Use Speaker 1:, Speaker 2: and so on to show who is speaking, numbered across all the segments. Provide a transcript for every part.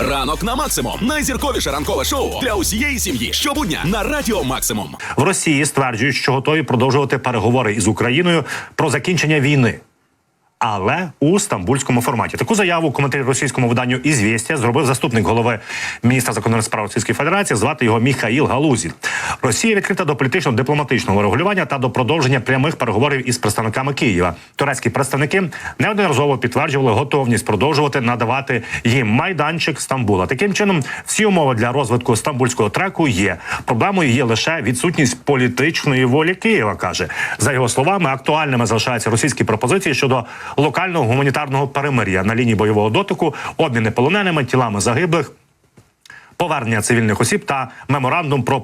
Speaker 1: Ранок на максимум. Найзірковіше ранкове шоу для усієї сім'ї. Щобудня на радіо Максимум.
Speaker 2: В Росії стверджують, що готові продовжувати переговори із Україною про закінчення війни. Але у стамбульському форматі таку заяву коментарі російському виданню «Ізвєстія» зробив заступник голови міністра закордонних справ Російської Федерації. Звати його Міхаїл Галузін. Росія відкрита до політично-дипломатичного регулювання та до продовження прямих переговорів із представниками Києва. Турецькі представники неодноразово підтверджували готовність продовжувати надавати їм майданчик Стамбула. Таким чином, всі умови для розвитку стамбульського треку є. Проблемою є лише відсутність політичної волі Києва. каже за його словами, актуальними залишаються російські пропозиції щодо локального гуманітарного перемир'я на лінії бойового дотику, обміни полоненими, тілами загиблих. Повернення цивільних осіб та меморандум про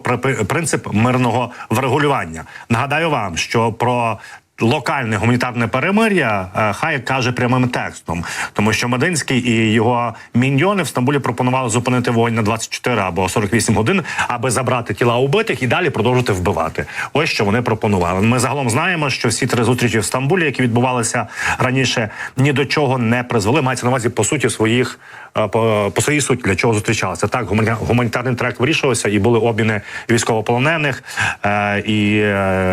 Speaker 2: принцип мирного врегулювання. Нагадаю вам, що про локальне гуманітарне перемир'я е, хай каже прямим текстом, тому що Мединський і його міньйони в Стамбулі пропонували зупинити вогонь на 24 або 48 годин, аби забрати тіла убитих і далі продовжити вбивати. Ось що вони пропонували. Ми загалом знаємо, що всі три зустрічі в Стамбулі, які відбувалися раніше, ні до чого не призвели. Мається на увазі по суті своїх е, по, по своїй суті для чого зустрічалися. Так, гуманітарний трек вирішувався, і були обміни військовополонених е, і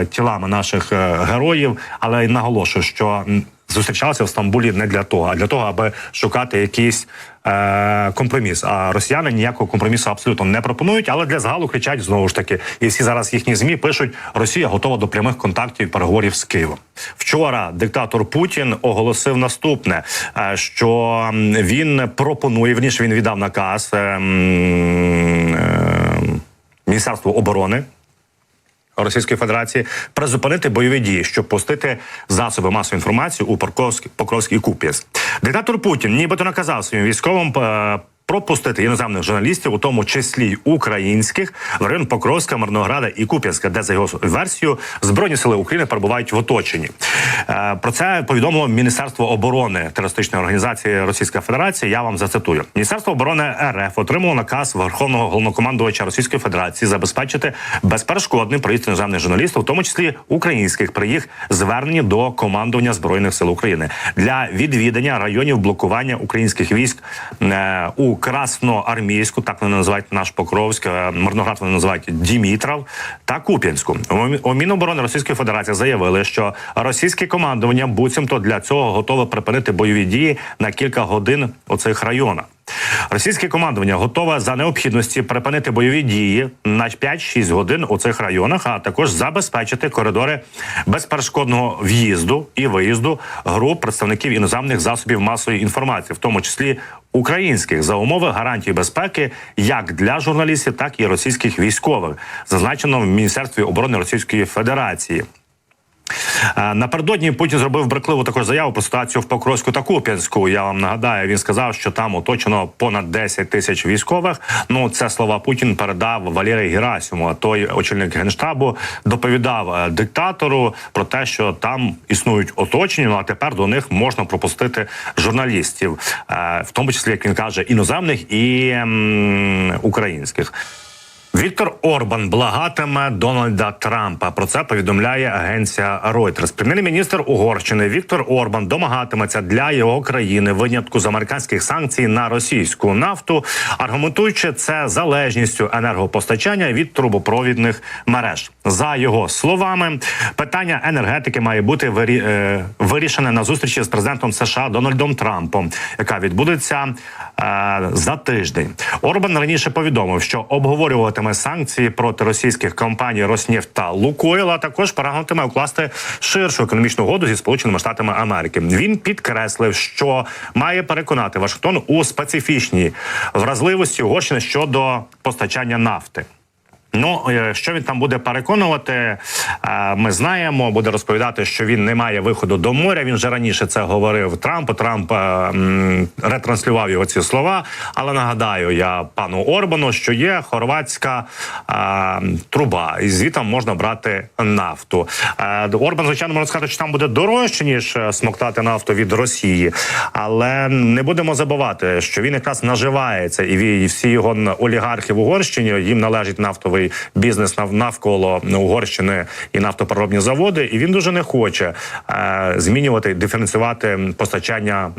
Speaker 2: тілами наших героїв. Але й наголошую, що зустрічалися в Стамбулі не для того, а для того, аби шукати якийсь е, компроміс. А росіяни ніякого компромісу абсолютно не пропонують, але для загалу кричать знову ж таки. І всі зараз їхні змі пишуть: Росія готова до прямих контактів і переговорів з Києвом. Вчора диктатор Путін оголосив наступне: е, що він пропонує вірніше, він віддав наказ. е, е, Міністерству оборони Російської Федерації призупинити бойові дії, щоб пустити засоби масової інформації у Покровськ, Покровськ і Куп'янськ. Диктатор Путін нібито наказав своїм військовим. Пропустити іноземних журналістів, у тому числі українських, в район Покровська, Мирнограда і Куп'янська, де за його версією збройні сили України перебувають в оточенні. Е, Про це повідомило Міністерство оборони терористичної організації Російська Федерація. Я вам зацитую: Міністерство оборони РФ отримало наказ Верховного головнокомандувача Російської Федерації забезпечити безперешкодний проїзд іноземних журналістів, в тому числі українських, при їх зверненні до командування збройних сил України для відвідання районів блокування українських військ е, у Красноармійську, так вони називають наш Покровськ, е, Мирноград вони називають Дімітров та Куп'янську. У Міноборони Російської Федерації заявили, що російське командування буцімто для цього готове припинити бойові дії на кілька годин у цих районах. Російське командування готове за необхідності припинити бойові дії на 5-6 годин у цих районах, а також забезпечити коридори безперешкодного в'їзду і виїзду груп представників іноземних засобів масової інформації, в тому числі українських, за умови гарантії безпеки як для журналістів, так і російських військових, зазначено в Міністерстві оборони Російської Федерації. Е, Напередодні Путін зробив брехливу також заяву про ситуацію в Покровську та Куп'янську. Я вам нагадаю, він сказав, що там оточено понад 10 тисяч військових. Ну це слова Путін передав Валерій Герасиму. Той очільник генштабу доповідав е, диктатору про те, що там існують оточення. Ну а тепер до них можна пропустити журналістів, е, в тому числі як він каже, іноземних і українських. Віктор Орбан благатиме Дональда Трампа. Про це повідомляє агенція Reuters. Прем'єр-міністр Угорщини Віктор Орбан домагатиметься для його країни винятку з американських санкцій на російську нафту, аргументуючи це залежністю енергопостачання від трубопровідних мереж. За його словами, питання енергетики має бути вирі... е, вирішене на зустрічі з президентом США Дональдом Трампом, яка відбудеться е, за тиждень. Орбан раніше повідомив, що обговорюватиме санкції проти російських компаній Роснефть та Лукойл, а також прагнутиме укласти ширшу економічну угоду зі Сполученими Штатами Америки. Він підкреслив, що має переконати Вашингтон у специфічній вразливості Угорщини щодо постачання нафти. Ну, е, що він там буде переконувати, е, ми знаємо. Буде розповідати, що він не має виходу до моря. Він вже раніше це говорив Трампу. Трамп е, ретранслював його ці слова. Але нагадаю я пану Орбану, що є хорватська труба, і звітом можна брати нафту. Орбан, звичайно, можна сказати, що там буде дорожче ніж смоктати нафту від Росії, але не будемо забувати, що він якраз наживається, і всі його олігархи в Угорщині їм належить нафтовий фінансовий бізнес нав- навколо Угорщини і нафтопереробні заводи, і він дуже не хоче е, змінювати, диференціювати постачання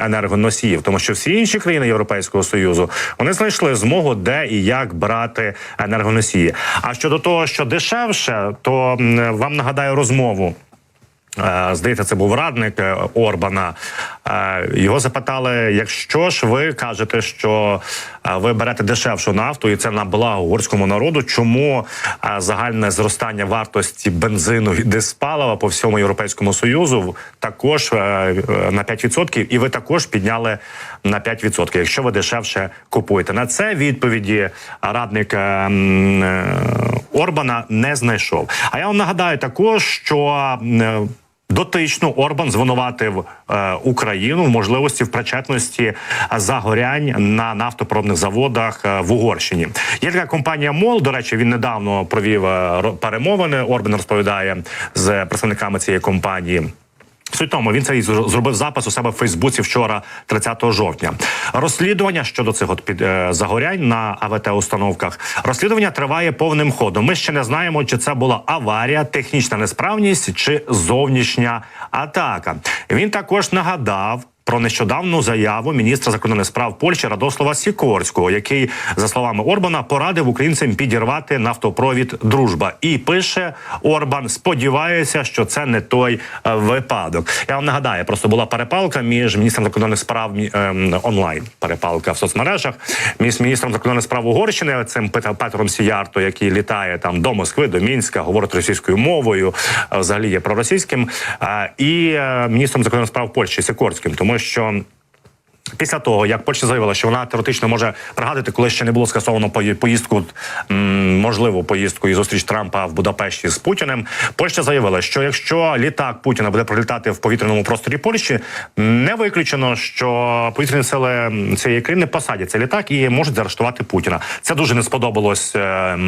Speaker 2: енергоносіїв, тому що всі інші країни Європейського союзу вони знайшли змогу, де і як брати енергоносії. А щодо того, що дешевше, то вам нагадаю розмову. Е, Здається, це був радник е, Орбана. Його запитали: якщо ж ви кажете, що ви берете дешевшу нафту, і це на благо угорському народу, чому загальне зростання вартості бензину і диспалива по всьому європейському союзу також е, е, на 5%, і ви також підняли на 5%, якщо ви дешевше купуєте? На це відповіді радник е, Орбана не знайшов. А я вам нагадаю також, що Дотично Орбан звинуватив е, Україну в можливості в причетності загорянь на нафтопробних заводах е, в Угорщині. Є така компанія МОЛ. До речі, він недавно провів е, перемовини. Орбан розповідає з представниками цієї компанії. Суть тому, він це і зробив запис у себе в Фейсбуці вчора, 30 жовтня. Розслідування щодо цих от під е, загорянь на АВТ установках. Розслідування триває повним ходом. Ми ще не знаємо, чи це була аварія, технічна несправність чи зовнішня атака. Він також нагадав. Про нещодавну заяву міністра закордонних справ Польщі Радослава Сікорського, який, за словами Орбана, порадив українцям підірвати нафтопровід Дружба. І пише Орбан: сподіваюся, що це не той е, випадок. Я вам нагадаю, просто була перепалка між міністром закордонних справ ем, онлайн перепалка в соцмережах. Між міністром закордонних справ Угорщини цим Пет- Петром Сіярто, який літає там до Москви, до Мінська, говорить російською мовою, е, взагалі є проросійським, е, і міністром закордонних справ Польщі Сікорським, тому що. Після того, як Польща заявила, що вона теоретично може пригадати, коли ще не було скасовано поїздку, можливу поїздку і зустріч Трампа в Будапешті з Путіним. Польща заявила, що якщо літак Путіна буде пролітати в повітряному просторі Польщі, не виключено, що повітряні сили цієї країни посадять цей літак і можуть заарештувати Путіна. Це дуже не сподобалось е,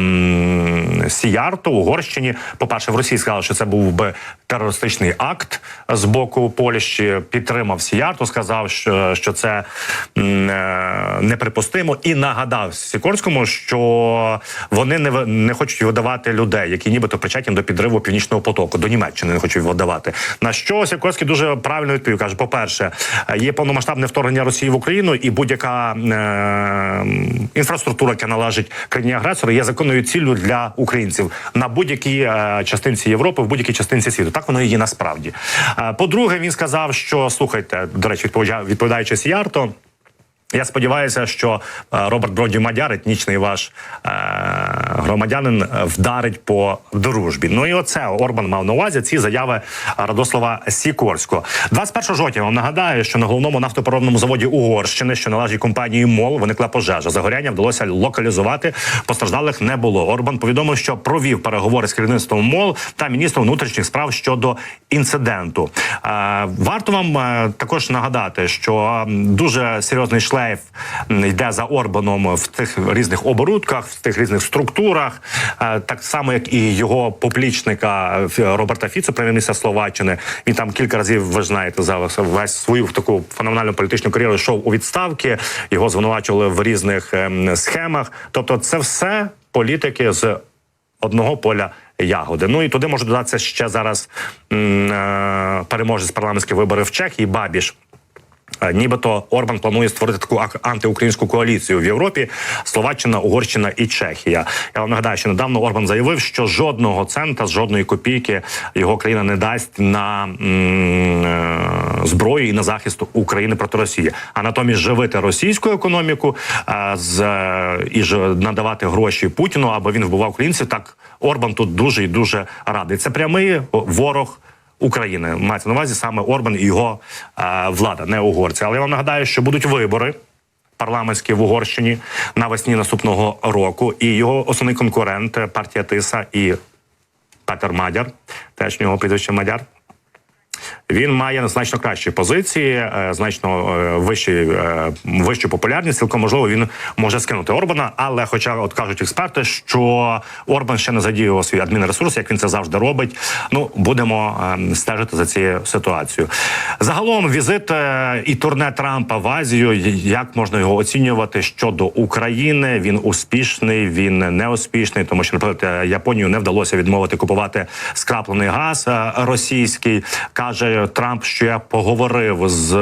Speaker 2: Сіярту, Угорщині. По перше, в Росії сказали, що це був би терористичний акт з боку Польщі. Підтримав Сіярту, сказав, що, що це е, неприпустимо, і нагадав Сікорському, що вони не не хочуть видавати людей, які нібито причетні до підриву північного потоку, до Німеччини не хочуть видавати. На що Сікорський дуже правильно відповів. каже: по перше, є повномасштабне вторгнення Росії в Україну, і будь-яка е, інфраструктура, яка належить країні агресору, є законною ціллю для українців на будь-якій е, частинці Європи, в будь-якій частинці світу. Так воно і є насправді. Е, По-друге, він сказав, що слухайте, до речі, відповідаючи Сіярто. Я сподіваюся, що е, Роберт Броді Мадяр, етнічний ваш е, громадянин, е, вдарить по дружбі. Ну і оце Орбан мав на увазі ці заяви Радослава Сікорського. 21 жовтня вам нагадаю, що на головному нафтопереробному заводі Угорщини, що належить компанії МОЛ, виникла пожежа. Загоряння вдалося локалізувати. Постраждалих не було. Орбан повідомив, що провів переговори з керівництвом МОЛ та міністром внутрішніх справ щодо інциденту. Е, варто вам е, також нагадати, що дуже серйозний шлейф м, йде за Орбаном в тих різних оборудках, в тих різних структурах, е, так само як і його поплічника е, Роберта Фіцо, прем'єр-міністра Словаччини. Він там кілька разів, ви ж знаєте, за весь свою таку феноменальну політичну кар'єру йшов у відставки. Його звинувачували в різних ем, схемах. Тобто, це все політики з одного поля ягоди. Ну і туди може додатися ще зараз е, переможець парламентських виборів в Чехії Бабіш. Е, Нібито Орбан планує створити таку ак- антиукраїнську коаліцію в Європі: Словаччина, Угорщина і Чехія. Я вам нагадаю, що недавно Орбан заявив, що жодного цента, жодної копійки його країна не дасть на е, зброю і на захист України проти Росії, а натомість живити російську економіку е, з і ж надавати гроші Путіну, аби він вбивав українців. Так Орбан тут дуже і дуже радий. Це прямий ворог. України мається на увазі саме Орбан і його е, влада, не угорці. Але я вам нагадаю, що будуть вибори парламентські в Угорщині навесні наступного року, і його основний конкурент партія Тиса і Петер Мадяр, теж нього прізвище Мадяр. Він має значно кращі позиції, е, значно е, вищі, е, вищу популярність. Цілком можливо, він може скинути Орбана. Але, хоча от кажуть експерти, що Орбан ще не задіяв свій адмінресурс, як він це завжди робить. Ну будемо е, стежити за цією ситуацією. Загалом, візит і турне Трампа в Азію. Як можна його оцінювати щодо України? Він успішний, він не успішний, тому що наприклад, Японію не вдалося відмовити купувати скраплений газ російський. каже Трамп, що я поговорив з.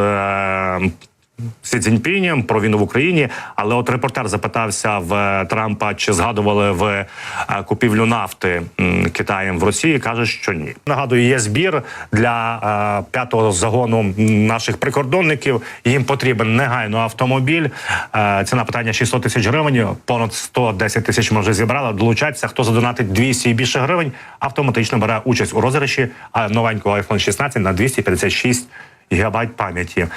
Speaker 2: Сі Цзіньпінем про війну в Україні, але от репортер запитався в е, Трампа, чи згадували в е, купівлю нафти Китаєм в Росії. каже, що ні. Нагадую, є збір для е, п'ятого загону наших прикордонників. Їм потрібен негайно автомобіль. Ціна питання 600 тисяч гривень. Понад 110 тисяч ми вже зібрали. Долучайтеся. Хто задонатить 200 і більше гривень, автоматично бере участь у розіграші новенького iPhone 16 на 256 гігабайт пам'яті.